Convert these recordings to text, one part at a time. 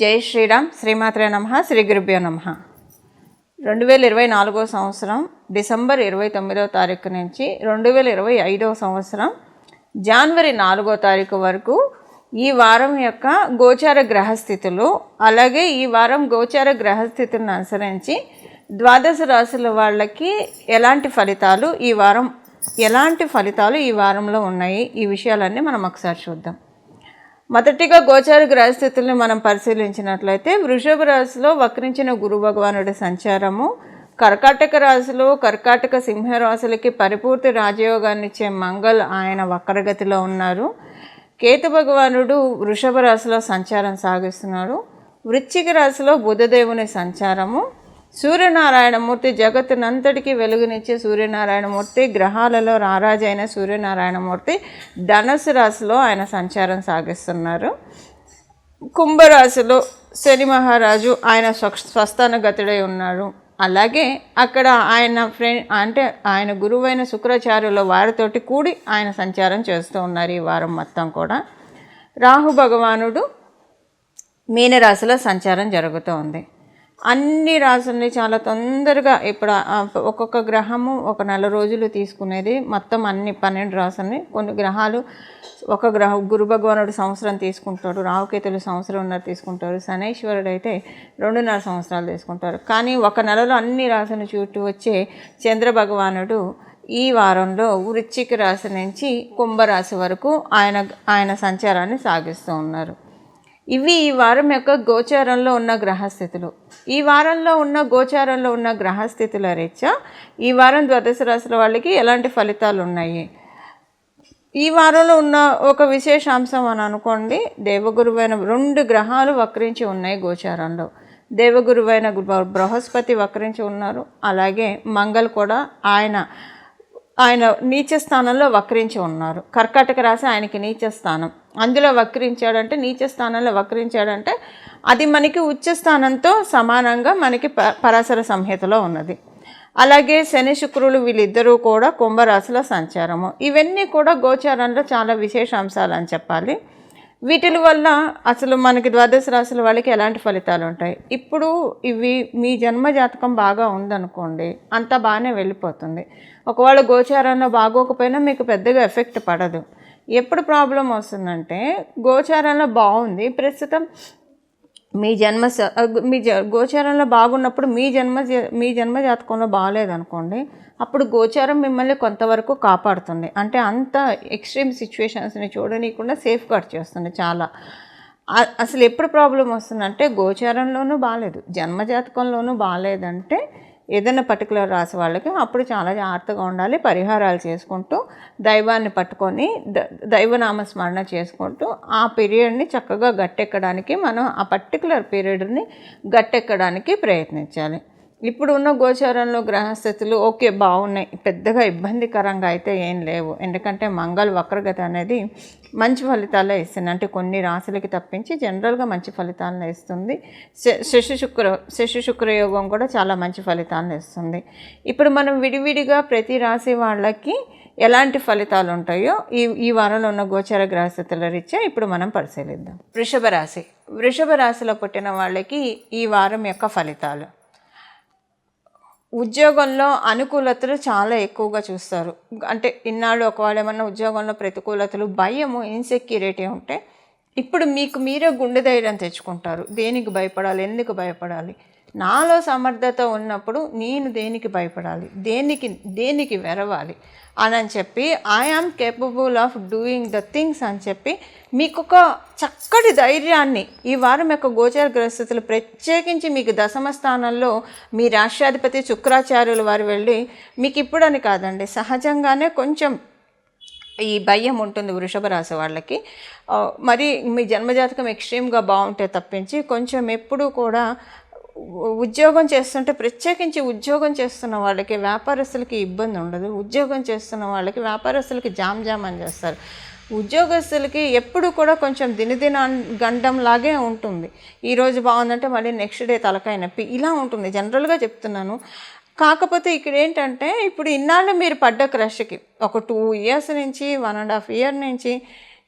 జై శ్రీరామ్ శ్రీమాత్రే నమ శ్రీ గురుభ్యో నమ. రెండు వేల ఇరవై నాలుగో సంవత్సరం డిసెంబర్ ఇరవై తొమ్మిదో తారీఖు నుంచి రెండు వేల ఇరవై ఐదో సంవత్సరం జనవరి నాలుగో తారీఖు వరకు ఈ వారం యొక్క గోచార గ్రహస్థితులు అలాగే ఈ వారం గోచార గ్రహస్థితులను అనుసరించి ద్వాదశ రాశుల వాళ్ళకి ఎలాంటి ఫలితాలు ఈ వారం ఎలాంటి ఫలితాలు ఈ వారంలో ఉన్నాయి ఈ విషయాలన్నీ మనం ఒకసారి చూద్దాం. మొదటిగా గోచార గ్రహస్థితుల్ని మనం పరిశీలించినట్లయితే వృషభ రాశిలో వక్రించిన గురు భగవానుడి సంచారము కర్కాటక రాశిలో కర్కాటక సింహ రాశులకి పరిపూర్తి రాజయోగాన్ని ఇచ్చే మంగళ్ ఆయన వక్రగతిలో ఉన్నారు. కేతు భగవానుడు వృషభ రాశిలో సంచారం సాగిస్తున్నాడు వృశ్చిక రాశిలో బుధదేవుని సంచారము సూర్యనారాయణమూర్తి జగత్తునంతటికీ వెలుగునిచ్చే సూర్యనారాయణమూర్తి గ్రహాలలో రారాజైన సూర్యనారాయణమూర్తి ధనుసు రాశిలో ఆయన సంచారం సాగిస్తున్నారు. కుంభరాశిలో శని మహారాజు ఆయన స్వ స్వస్థానగతుడై ఉన్నాడు. అలాగే అక్కడ ఆయన ఫ్రెండ్ అంటే ఆయన గురువైన శుక్రాచార్యుల వారితోటి కూడి ఆయన సంచారం చేస్తూ ఉన్నారు ఈ వారం మొత్తం కూడా. రాహు భగవానుడు మీనరాశిలో సంచారం జరుగుతూ ఉంది. అన్ని రాసుల్ని చాలా తొందరగా ఇప్పుడు ఒక్కొక్క గ్రహము ఒక నెల రోజులు తీసుకునేది. మొత్తం అన్ని పన్నెండు రాసుల్ని కొన్ని గ్రహాలు ఒక గ్రహ గురు భగవానుడు సంవత్సరం తీసుకుంటాడు రావుకేతులు సంవత్సరంన్నర తీసుకుంటారు శనైశ్వరుడు అయితే రెండున్నర సంవత్సరాలు తీసుకుంటారు. కానీ ఒక నెలలో అన్ని రాసులు చుట్టూ వచ్చే చంద్ర భగవానుడు ఈ వారంలో వృశ్చిక రాశి నుంచి కుంభరాశి వరకు ఆయన ఆయన సంచారాన్ని సాగిస్తూ ఉన్నారు. ఇవి ఈ వారం యొక్క గోచారంలో ఉన్న గ్రహస్థితులు. ఈ వారంలో ఉన్న గోచారంలో ఉన్న గ్రహస్థితుల రీత్యా ఈ వారం ద్వాదశ రాశుల వాళ్ళకి ఎలాంటి ఫలితాలు ఉన్నాయి? ఈ వారంలో ఉన్న ఒక విశేషాంశం అని అనుకోండి దేవగురువైన రెండు గ్రహాలు వక్రించి ఉన్నాయి గోచారంలో. దేవగురువైన బృహస్పతి వక్రించి ఉన్నారు అలాగే మంగళ్ కూడా ఆయన ఆయన నీచ స్థానంలో వక్రించి ఉన్నారు. కర్కాటక రాశి ఆయనకి నీచ స్థానం అందులో వక్రించాడంటే నీచ స్థానంలో వక్రించాడంటే అది మనకి ఉచ్చ స్థానంతో సమానంగా మనకి ప పరాశర సంహితలో ఉన్నది. అలాగే శని శుక్రులు వీళ్ళిద్దరూ కూడా కుంభరాశిలో సంచారము. ఇవన్నీ కూడా గోచారంలో చాలా విశేష అంశాలు అని చెప్పాలి. వీటి వల్ల అసలు మనకి ద్వాదశ రాశుల వాళ్ళకి ఎలాంటి ఫలితాలు ఉంటాయి? ఇప్పుడు ఇవి మీ జన్మ జాతకం బాగా ఉందనుకోండి అంత బాగానే వెళ్ళిపోతుంది. ఒకవేళ గోచారంలో బాగోకపోయినా మీకు పెద్దగా ఎఫెక్ట్ పడదు. ఎప్పుడు ప్రాబ్లం వస్తుందంటే గోచారంలో బాగుంది ప్రస్తుతం మీ జన్మ స- మీ జ గోచారంలో బాగున్నప్పుడు మీ జన్మ జ- మీ జన్మ జాతకంలో బాగాలేదనుకోండి అప్పుడు గోచారం మిమ్మల్ని కొంతవరకు కాపాడుతుంది. అంటే అంత ఎక్స్ట్రీమ్ సిచ్యువేషన్స్ని చూడనీయకుండా సేఫ్ గార్డ్ చేస్తుంది చాలా. అసలు ఎప్పుడు ప్రాబ్లం వస్తుందంటే గోచారంలోనూ బాగాలేదు జన్మజాతకంలోనూ బాగాలేదంటే ఏదైనా పర్టికులర్ రాసి వాళ్ళకి అప్పుడు చాలా జాగ్రత్తగా ఉండాలి పరిహారాలు చేసుకుంటూ దైవాన్ని పట్టుకొని ద దైవనామ స్మరణ చేసుకుంటూ ఆ పీరియడ్ని చక్కగా గట్టెక్కడానికి మనం ఆ పర్టికులర్ పీరియడ్ని గట్టెక్కడానికి ప్రయత్నించాలి. ఇప్పుడు ఉన్న గోచారంలో గ్రహస్థితులు ఓకే బాగున్నాయి. పెద్దగా ఇబ్బందికరంగా అయితే ఏం లేవు. ఎందుకంటే మంగళ వక్రగతి అనేది మంచి ఫలితాలే ఇస్తుంది. అంటే కొన్ని రాశులకి తప్పించి జనరల్గా మంచి ఫలితాలను ఇస్తుంది. శ- శశి శుక్ర శశి శుక్రయోగం కూడా చాలా మంచి ఫలితాలను ఇస్తుంది. ఇప్పుడు మనం విడివిడిగా ప్రతి రాశి వాళ్ళకి ఎలాంటి ఫలితాలు ఉంటాయో ఈ ఈ వారంలో ఉన్న గోచర గ్రహస్థితుల రీత్యా ఇప్పుడు మనం పరిశీలిద్దాం. వృషభ రాశి. వృషభ రాశిలో పుట్టిన వాళ్ళకి ఈ వారం యొక్క ఫలితాలు. ఉద్యోగంలో అనుకూలతలు చాలా ఎక్కువగా చూస్తారు. అంటే ఇన్నాళ్ళు ఒకవేళ ఏమన్నా ఉద్యోగంలో ప్రతికూలతలు భయము ఇన్సెక్యూరిటీ ఉంటే ఇప్పుడు మీకు మీరే గుండె ధైర్యం తెచ్చుకుంటారు. దేనికి భయపడాలి? ఎందుకు భయపడాలి? నాలో సమర్థత ఉన్నప్పుడు నేను దేనికి భయపడాలి? దేనికి దేనికి వెరవాలి? అని అని చెప్పి I am capable of doing the things అని చెప్పి మీకు ఒక చక్కటి ధైర్యాన్ని ఈ వారం యొక్క గోచర గ్రహస్థితులు ప్రత్యేకించి మీకు దశమ స్థానంలో మీ రాష్ట్రాధిపతి శుక్రాచార్యుల వారు వెళ్ళి మీకు ఇప్పుడని కాదండి సహజంగానే కొంచెం ఈ భయం ఉంటుంది వృషభ రాశి వాళ్ళకి. మరి మీ జన్మజాతకం ఎక్స్ట్రీమ్గా బాగుంటే తప్పించి కొంచెం ఎప్పుడూ కూడా ఉద్యోగం చేస్తుంటే ప్రత్యేకించి ఉద్యోగం చేస్తున్న వాళ్ళకి వ్యాపారస్తులకి ఇబ్బంది ఉండదు. ఉద్యోగం చేస్తున్న వాళ్ళకి వ్యాపారస్తులకి జామ్ జామ్ అని చేస్తారు. ఉద్యోగస్తులకి ఎప్పుడు కూడా కొంచెం దినదిన గండం లాగే ఉంటుంది ఈరోజు బాగుందంటే మళ్ళీ నెక్స్ట్ డే తలకాయ నొప్పి. ఇలా ఉంటుంది. జనరల్గా చెప్తున్నాను. కాకపోతే ఇక్కడ ఏంటంటే ఇప్పుడు ఇన్నాళ్ళు మీరు పడ్డ క్రష్కి ఒక టూ ఇయర్స్ నుంచి వన్ అండ్ హాఫ్ ఇయర్ నుంచి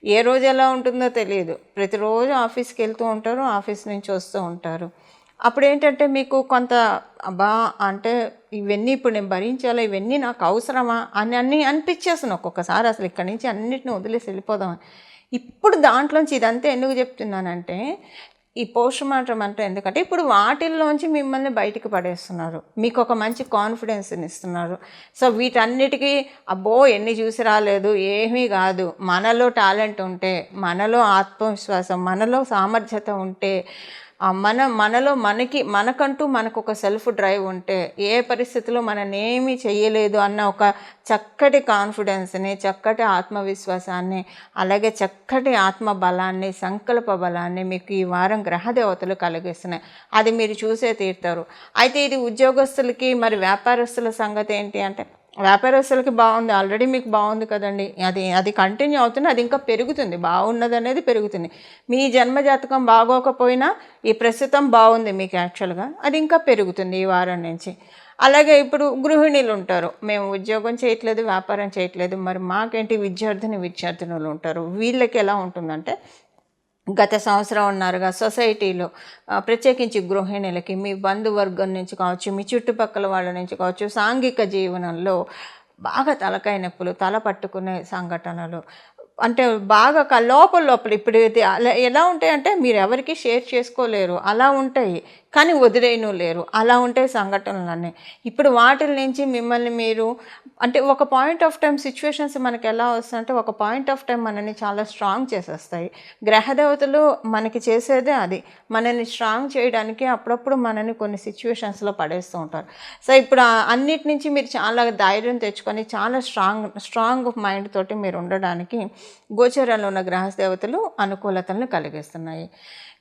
ఏ రోజు ఎలా ఉంటుందో తెలియదు. ప్రతిరోజు ఆఫీస్కి వెళ్తూ ఉంటారు ఆఫీస్ నుంచి వస్తూ ఉంటారు. అప్పుడు ఏంటంటే మీకు కొంత అబ్బా అంటే ఇవన్నీ ఇప్పుడు నేను భరించాలా? ఇవన్నీ నాకు అవసరమా? అని అన్ని అనిపించేస్తున్నాను ఒక్కొక్కసారి. అసలు ఇక్కడి నుంచి అన్నిటిని వదిలేసి వెళ్ళిపోదాం ఇప్పుడు దాంట్లోంచి ఇదంతా ఎందుకు చెప్తున్నానంటే ఈ పోస్ట్ మార్టం అంటే ఎందుకంటే ఇప్పుడు వాటిల్లోంచి మిమ్మల్ని బయటికి పడేస్తున్నారు. మీకు ఒక మంచి కాన్ఫిడెన్స్ని ఇస్తున్నారు. సో వీటన్నిటికీ అబ్బో ఎన్ని చూసి రాలేదు ఏమీ కాదు. మనలో టాలెంట్ ఉంటే మనలో ఆత్మవిశ్వాసం మనలో సామర్థ్యత ఉంటే మన మనలో మనకి మనకంటూ మనకు ఒక సెల్ఫ్ డ్రైవ్ ఉంటే ఏ పరిస్థితిలో మననేమి చేయలేదు అన్న ఒక చక్కటి కాన్ఫిడెన్స్ని చక్కటి ఆత్మవిశ్వాసాన్ని అలాగే చక్కటి ఆత్మ బలాన్ని సంకల్ప బలాన్ని మీకు ఈ వారం గ్రహదేవతలు కలిగిస్తున్నాయి. అది మీరు చూసే తీరుతారు. అయితే ఇది ఉద్యోగస్తులకి మరి వ్యాపారస్తుల సంగతి ఏంటి అంటే వ్యాపారస్తులకి బాగుంది. ఆల్రెడీ మీకు బాగుంది కదండి. అది అది కంటిన్యూ అవుతుంది. అది ఇంకా పెరుగుతుంది. బాగున్నది అనేది పెరుగుతుంది. మీ జన్మ జాతకం బాగోకపోయినా ఈ ప్రస్తుతం బాగుంది మీకు యాక్చువల్గా అది ఇంకా పెరుగుతుంది ఈ వారం నుంచి. అలాగే ఇప్పుడు గృహిణీలు ఉంటారు. మేము ఉద్యోగం చేయట్లేదు వ్యాపారం చేయట్లేదు. మరి మాకేంటి విద్యార్థిని విద్యార్థినులు ఉంటారు? వీళ్ళకి ఎలా ఉంటుందంటే గత సంవత్సరం ఉన్నారుగా సొసైటీలో ప్రత్యేకించి గృహిణులకి మీ బంధువర్గం నుంచి కావచ్చు మీ చుట్టుపక్కల వాళ్ళ నుంచి కావచ్చు సాంఘిక జీవనంలో బాగా తలకాయ నొప్పులు తల పట్టుకునే సంఘటనలు అంటే బాగా లోపల లోపల ఇప్పుడు అలా ఎలా ఉంటాయంటే మీరు ఎవరికి షేర్ చేసుకోలేరు అలా ఉంటాయి. కానీ వదిలేయను లేరు. అలా ఉంటాయి సంఘటనలన్నీ. ఇప్పుడు వాటి నుంచి మిమ్మల్ని మీరు అంటే ఒక పాయింట్ ఆఫ్ టైం సిచ్యువేషన్స్ మనకి ఎలా వస్తాయంటే ఒక పాయింట్ ఆఫ్ టైం మనల్ని చాలా స్ట్రాంగ్ చేసేస్తాయి. గ్రహదేవతలు మనకి చేసేదే అది. మనల్ని స్ట్రాంగ్ చేయడానికి అప్పుడప్పుడు మనని కొన్ని సిచ్యువేషన్స్లో పడేస్తూ ఉంటారు. సో ఇప్పుడు అన్నిటి నుంచి మీరు చాలా ధైర్యం తెచ్చుకొని చాలా స్ట్రాంగ్ స్ట్రాంగ్ మైండ్ తోటి మీరు ఉండడానికి గోచరంలో ఉన్న గ్రహదేవతలు అనుకూలతలను కలిగిస్తున్నాయి.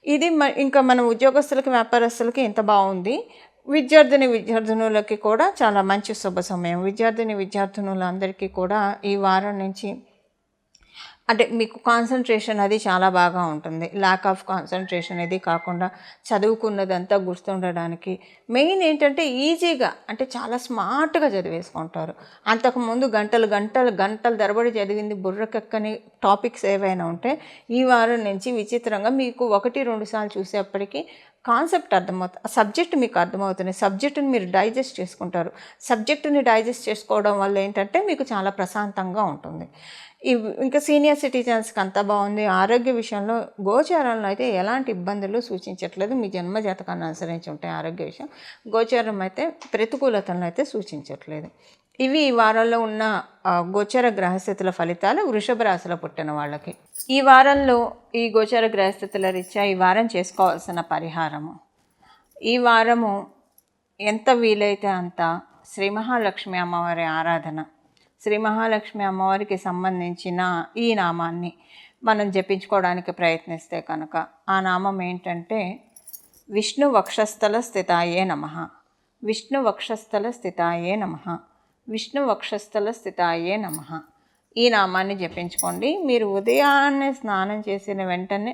ఇది మ- ఇంకా మన ఉద్యోగస్తులకి వ్యాపారస్తులకి ఎంత బాగుంది? విద్యార్థిని విద్యార్థినులకి కూడా చాలా మంచి శుభ సమయం. విద్యార్థిని విద్యార్థినులందరికీ కూడా ఈ వారం నుంచి అంటే మీకు కాన్సన్ట్రేషన్ అది చాలా బాగా ఉంటుంది. ల్యాక్ ఆఫ్ కాన్సన్ట్రేషన్ అది కాకుండా చదువుకున్నదంతా గుర్తుండడానికి. మెయిన్ ఏంటంటే ఈజీగా అంటే చాలా స్మార్ట్గా చదివేసుకుంటారు. అంతకుముందు గంటలు గంటలు గంటలు దరబడి చదివింది బుర్రకెక్కని టాపిక్స్ ఏవైనా ఉంటే ఈ వారం నుంచి విచిత్రంగా మీకు ఒకటి రెండు సార్లు చూసేప్పటికీ కాన్సెప్ట్ అర్థమవుతుంది సబ్జెక్ట్ మీకు అర్థమవుతుంది. సబ్జెక్టుని మీరు డైజెస్ట్ చేసుకుంటారు. సబ్జెక్టుని డైజెస్ట్ చేసుకోవడం వల్ల ఏంటంటే మీకు చాలా ప్రశాంతంగా ఉంటుంది. ఇంకా సీనియర్ సిటిజన్స్కి అంతా బాగుంది. ఆరోగ్య విషయంలో గోచారంలో అయితే ఎలాంటి ఇబ్బందులు సూచించట్లేదు. మీ జన్మ జాతకాన్ని అనుసరించి ఉంటాయి ఆరోగ్య విషయం గోచారం అయితే ప్రతికూలతలను అయితే సూచించట్లేదు. ఇవి ఈ వారంలో ఉన్న గోచర గ్రహస్థితుల ఫలితాలు వృషభ రాశిలో పుట్టిన వాళ్ళకి. ఈ వారంలో ఈ గోచర గ్రహస్థితుల రీత్యా ఈ వారం చేసుకోవాల్సిన పరిహారము. ఈ వారము ఎంత వీలైతే అంత శ్రీ మహాలక్ష్మి అమ్మవారి ఆరాధన శ్రీ మహాలక్ష్మి అమ్మవారికి సంబంధించిన ఈ నామాన్ని మనం జపించుకోవడానికి ప్రయత్నిస్తే కనుక ఆ నామం ఏంటంటే విష్ణు వక్షస్థల స్థితాయే నమ. విష్ణు వక్షస్థల స్థితాయే నమ. విష్ణు వక్షస్థల స్థితాయే నమ. ఈ నామాన్ని జపించుకోండి. మీరు ఉదయాన్నే స్నానం చేసిన వెంటనే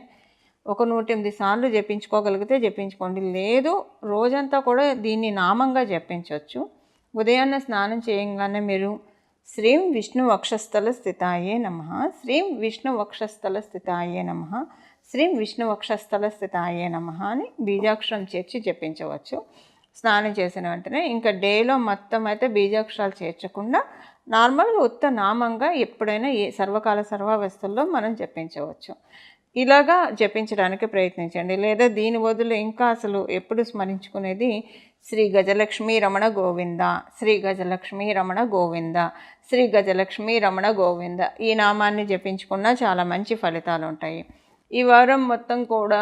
ఒక నూట ఎనిమిది సార్లు జపించుకోగలిగితే జపించుకోండి. లేదు రోజంతా కూడా దీన్ని నామంగా జపించవచ్చు ఉదయాన్నే స్నానం చేయంగానే మీరు శ్రీం విష్ణు వక్షస్థల స్థితాయే నమ. శ్రీం విష్ణు వక్షస్థల స్థితాయే నమ. శ్రీం విష్ణు వక్షస్థల స్థితాయే నమ అని బీజాక్షరం చేర్చి జపించవచ్చు. స్నానం చేసిన వెంటనే ఇంకా డేలో మొత్తం అయితే బీజాక్షరాలు చేర్చకుండా నార్మల్గా ఉత్త నామంగా ఎప్పుడైనా ఏ సర్వకాల సర్వావస్థల్లో మనం జపించవచ్చు. ఇలాగా జపించడానికి ప్రయత్నించండి. లేదా దీని బదులు ఇంకా అసలు ఎప్పుడు స్మరించుకునేది శ్రీ గజలక్ష్మి రమణ గోవింద శ్రీ గజలక్ష్మి రమణ గోవింద శ్రీ గజలక్ష్మి రమణ గోవింద ఈ నామాన్ని జపించుకున్నా చాలా మంచి ఫలితాలు ఉంటాయి. ఈ వారం మొత్తం కూడా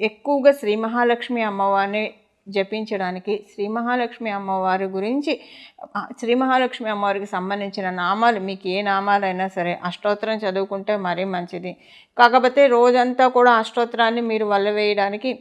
ఎక్కువగా శ్రీ మహాలక్ష్మి అమ్మవారిని జపించడానికి శ్రీ మహాలక్ష్మి అమ్మవారి గురించి శ్రీ మహాలక్ష్మి అమ్మవారికి సంబంధించిన నామాలు మీకు ఏ నామాలైనా సరే అష్టోత్తరం చదువుకుంటే మరీ మంచిది. కాకపోతే రోజంతా కూడా అష్టోత్తరాన్ని మీరు వల్లవేయడానికి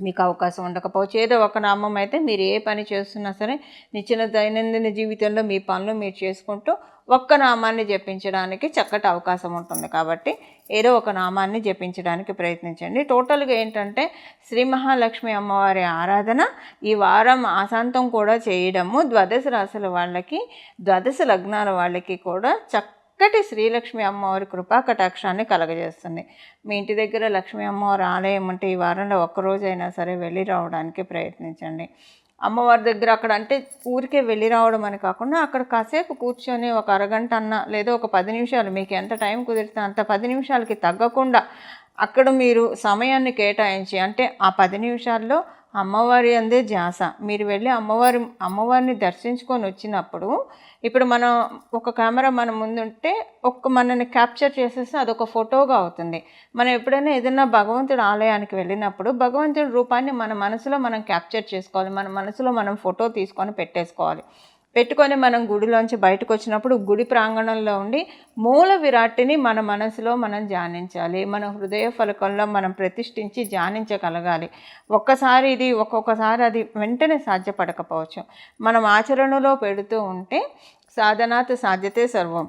మీకు అవకాశం ఉండకపోవచ్చు. ఏదో ఒక నామం అయితే మీరు ఏ పని చేస్తున్నా సరే నిచ్చిన దైనందిన జీవితంలో మీ పనులు మీరు చేసుకుంటూ ఒక్క నామాన్ని జపించడానికి చక్కటి అవకాశం ఉంటుంది కాబట్టి ఏదో ఒక నామాన్ని జపించడానికి ప్రయత్నించండి. టోటల్గా ఏంటంటే శ్రీ మహాలక్ష్మి అమ్మవారి ఆరాధన ఈ వారం ఆశాంతం కూడా చేయడము. ద్వాదశ రాశుల వాళ్ళకి ద్వాదశ లగ్నాల వాళ్ళకి కూడా చక్క చక్కటి శ్రీలక్ష్మి అమ్మవారి కృపా కటాక్షాన్ని కలగజేస్తుంది. మీ ఇంటి దగ్గర లక్ష్మీ అమ్మవారి ఆలయం ఉంటే ఈ వారంలో ఒక్కరోజైనా సరే వెళ్ళి రావడానికి ప్రయత్నించండి. అమ్మవారి దగ్గర అక్కడ అంటే ఊరికే వెళ్ళి రావడం అని కాకుండా అక్కడ కాసేపు కూర్చొని ఒక అరగంట అన్న లేదా ఒక పది నిమిషాలు మీకు ఎంత టైం కుదిరితే అంత పది నిమిషాలకి తగ్గకుండా అక్కడ మీరు సమయాన్ని కేటాయించి అంటే ఆ పది నిమిషాల్లో అమ్మవారి అందే ధ్యాస. మీరు వెళ్ళి అమ్మవారి అమ్మవారిని దర్శించుకొని వచ్చినప్పుడు ఇప్పుడు మనం ఒక కెమెరా మన ముందుంటే ఒక్క మనని క్యాప్చర్ చేసేస్తే అదొక ఫోటోగా అవుతుంది. మనం ఎప్పుడైనా ఏదైనా భగవంతుడి ఆలయానికి వెళ్ళినప్పుడు భగవంతుడి రూపాన్ని మన మనసులో మనం క్యాప్చర్ చేసుకోవాలి. మన మనసులో మనం ఫోటో తీసుకొని పెట్టేసుకోవాలి. పెట్టుకొని మనం గుడిలోంచి బయటకు వచ్చినప్పుడు గుడి ప్రాంగణంలో ఉండి మూల విరాట్ని మన మనసులో మనం ధ్యానించాలి. మన హృదయ ఫలకంలో మనం ప్రతిష్ఠించి ధ్యానించగలగాలి. ఒక్కసారి ఇది ఒక్కొక్కసారి అది వెంటనే సాధ్యపడకపోవచ్చు. మనం ఆచరణలో పెడుతూ ఉంటే సాధనాత్ సాధ్యతే సర్వం.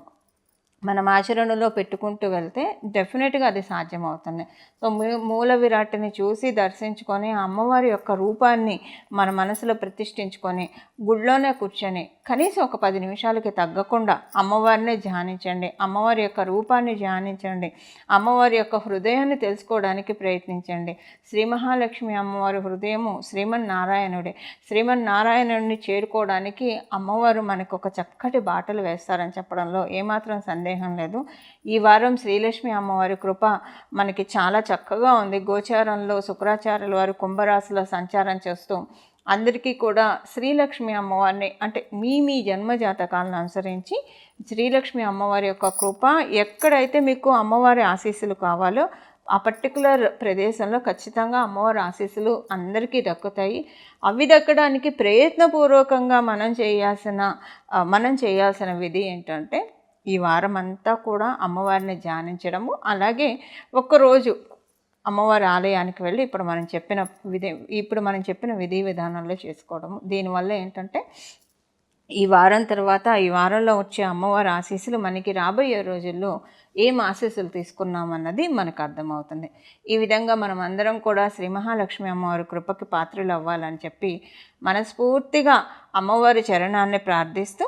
మనం ఆచరణలో పెట్టుకుంటూ వెళ్తే డెఫినెట్గా అది సాధ్యమవుతుంది. సో మూల విరాట్ని చూసి దర్శించుకొని అమ్మవారి యొక్క రూపాన్ని మన మనసులో ప్రతిష్ఠించుకొని గుడిలోనే కూర్చొని కనీసం ఒక పది నిమిషాలకి తగ్గకుండా అమ్మవారినే ధ్యానించండి అమ్మవారి యొక్క రూపాన్ని ధ్యానించండి అమ్మవారి యొక్క హృదయాన్ని తెలుసుకోవడానికి ప్రయత్నించండి. శ్రీ మహాలక్ష్మి అమ్మవారి హృదయము శ్రీమన్నారాయణుడే. శ్రీమన్నారాయణుడిని చేరుకోవడానికి అమ్మవారు మనకు ఒక చక్కటి బాటలు వేస్తారని చెప్పడంలో ఏమాత్రం సందేహం లేదు. ఈ వారం శ్రీలక్ష్మి అమ్మవారి కృప మనకి చాలా చక్కగా ఉంది. గోచారంలో శుక్రాచార్యుల వారు కుంభరాశిలో సంచారం చేస్తూ అందరికీ కూడా శ్రీలక్ష్మి అమ్మవారిని అంటే మీ మీ జన్మ జాతకాలను అనుసరించి శ్రీలక్ష్మి అమ్మవారి యొక్క కృప ఎక్కడైతే మీకు అమ్మవారి ఆశీస్సులు కావాలో ఆ పర్టికులర్ ప్రదేశంలో ఖచ్చితంగా అమ్మవారి ఆశీస్సులు అందరికీ దక్కుతాయి. అవి దక్కడానికి ప్రయత్నపూర్వకంగా మనం చేయాల్సిన మనం చేయాల్సిన విధి ఏంటంటే ఈ వారం అంతా కూడా అమ్మవారిని ధ్యానించడము. అలాగే ఒక్కరోజు అమ్మవారి ఆలయానికి వెళ్ళి ఇప్పుడు మనం చెప్పిన విధి ఇప్పుడు మనం చెప్పిన విధి విధానంలో చేసుకోవడము. దీనివల్ల ఏంటంటే ఈ వారం తర్వాత ఈ వారంలో వచ్చే అమ్మవారి ఆశీస్సులు మనకి రాబోయే రోజుల్లో ఏం ఆశీస్సులు తీసుకున్నామన్నది మనకు అర్థమవుతుంది. ఈ విధంగా మనం అందరం కూడా శ్రీ మహాలక్ష్మి అమ్మవారి కృపకి పాత్రలు అవ్వాలని చెప్పి మనస్ఫూర్తిగా అమ్మవారి చరణాన్ని ప్రార్థిస్తూ